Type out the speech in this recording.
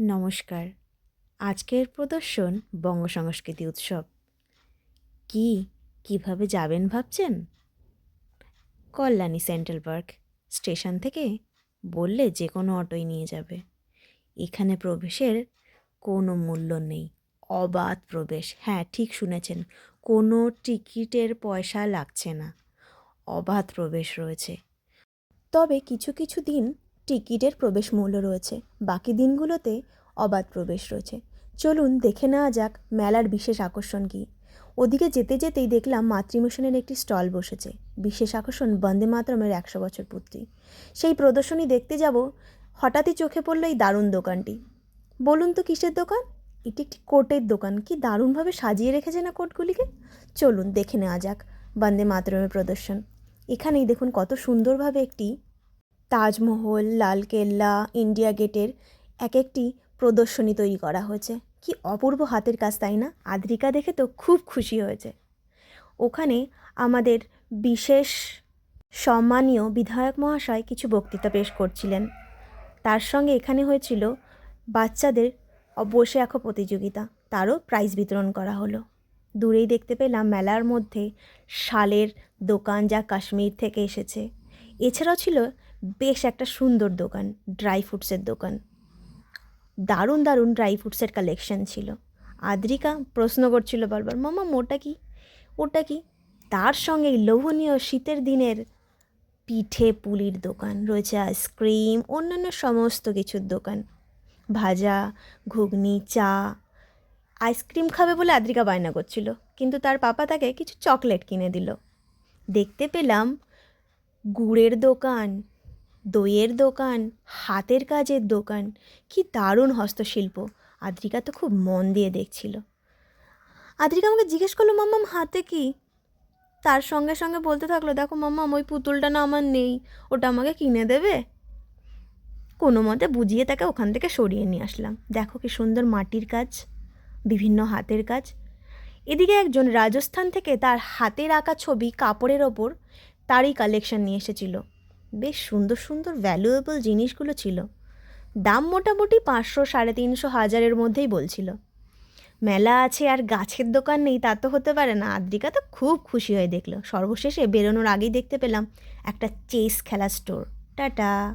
নমস্কার। আজকের প্রদর্শন বঙ্গ সংস্কৃতি উৎসব। কি, কীভাবে যাবেন ভাবছেন? কল্যাণী সেন্ট্রাল পার্ক স্টেশন থেকে বললে যে কোনো অটোই নিয়ে যাবে। এখানে প্রবেশের কোনো মূল্য নেই। অবাধ প্রবেশ। হ্যাঁ ঠিক শুনেছেন, কোনো টিকিটের পয়সা লাগছে না। অবাধ প্রবেশ রয়েছে। তবে কিছু কিছু দিন টিকিটের প্রবেশ মূল্য রয়েছে। বাকি দিনগুলোতে অবাধ প্রবেশ রয়েছে। চলুন দেখে নেওয়া যাক মেলার বিশেষ আকর্ষণ কী। ওদিকে যেতে যেতেই দেখলাম মাতৃমিশনের একটি স্টল বসেছে। বিশেষ আকর্ষণ বন্দে মাতরমের একশো বছর পূর্তি। সেই প্রদর্শনী দেখতে যাব, হঠাৎই চোখে পড়ল এই দারুণ দোকানটি। বলুন তো কিসের দোকান? এটি একটি কোটের দোকান। কি দারুণভাবে সাজিয়ে রেখেছে না কোটগুলিকে? চলুন দেখে নেওয়া যাক বন্দে মাতরমের প্রদর্শন। এখানেই দেখুন কত সুন্দরভাবে একটি তাজমহল লালকেল্লা ইন্ডিয়া গেটের এক একটি প্রদর্শনী তৈরি করা হয়েছে। কি অপূর্ব হাতের কাজ, তাই না? আদ্রিকা দেখে তো খুব খুশি হয়েছে। ওখানে আমাদের বিশেষ সম্মানীয় বিধায়ক মহাশয় কিছু বক্তৃতা পেশ করছিলেন। তার সঙ্গে এখানে হয়েছিল বাচ্চাদের বসে আঁকো প্রতিযোগিতা। তারও প্রাইজ বিতরণ করা হলো। দূরেই দেখতে পেলাম মেলার মধ্যে শালের দোকান যা কাশ্মীর থেকে এসেছে। এছাড়াও ছিল বেশ একটা সুন্দর দোকান ড্রাই ফ্রুটসের দোকান। দারুণ দারুণ ড্রাই ফ্রুটসের কালেকশন ছিল। আদ্রিকা প্রশ্ন করছিল বারবার, মামা মোটা কি? ওটা কি? তার সঙ্গে লোভনীয় শীতের দিনের পিঠে পুলির দোকান, রয়েছে আইসক্রিম অন্যান্য সমস্ত কিছুর দোকান। ভাজা, ঘুগনি, চা আইসক্রিম খাবে বলে আদ্রিকা বায়না করছিল, কিন্তু তার পাপা তাকে কিছু চকলেট কিনে দিল। দেখতে পেলাম গুড়ের দোকান দইয়ের দোকান, হাতের কাজের দোকান, কি দারুণ হস্তশিল্প। আদ্রিকা তো খুব মন দিয়ে দেখছিল। আদ্রিকা আমাকে জিজ্ঞেস করল, মাম্মাম, হাতে কি? তার সঙ্গে সঙ্গে বলতে থাকল, দেখো মাম্মাম, ওই পুতুলটা না আমার নেই, ওটা আমাকে কিনে দেবে? কোনো মতে বুঝিয়ে তাকে ওখান থেকে সরিয়ে নিয়ে আসলাম। দেখো কি সুন্দর মাটির কাজ, বিভিন্ন হাতের কাজ। এদিকে একজন রাজস্থান থেকে তার হাতের আঁকা ছবি কাপড়ের ওপর তারই কালেকশন নিয়ে এসেছিল। বেশ সুন্দর সুন্দর ভ্যালুয়েবল জিনিসগুলো ছিল। দাম মোটামুটি পাঁচশো সাড়ে তিনশো হাজারের মধ্যেই বলছিল। মেলা আছে আর গাছের দোকান নেই, তা তো হতে পারে না। আদ্রিকা তো খুব খুশি হয়ে দেখল। সর্বশেষে বেরোনোর আগেই দেখতে পেলাম একটা চেস খেলা স্টোর টাটা।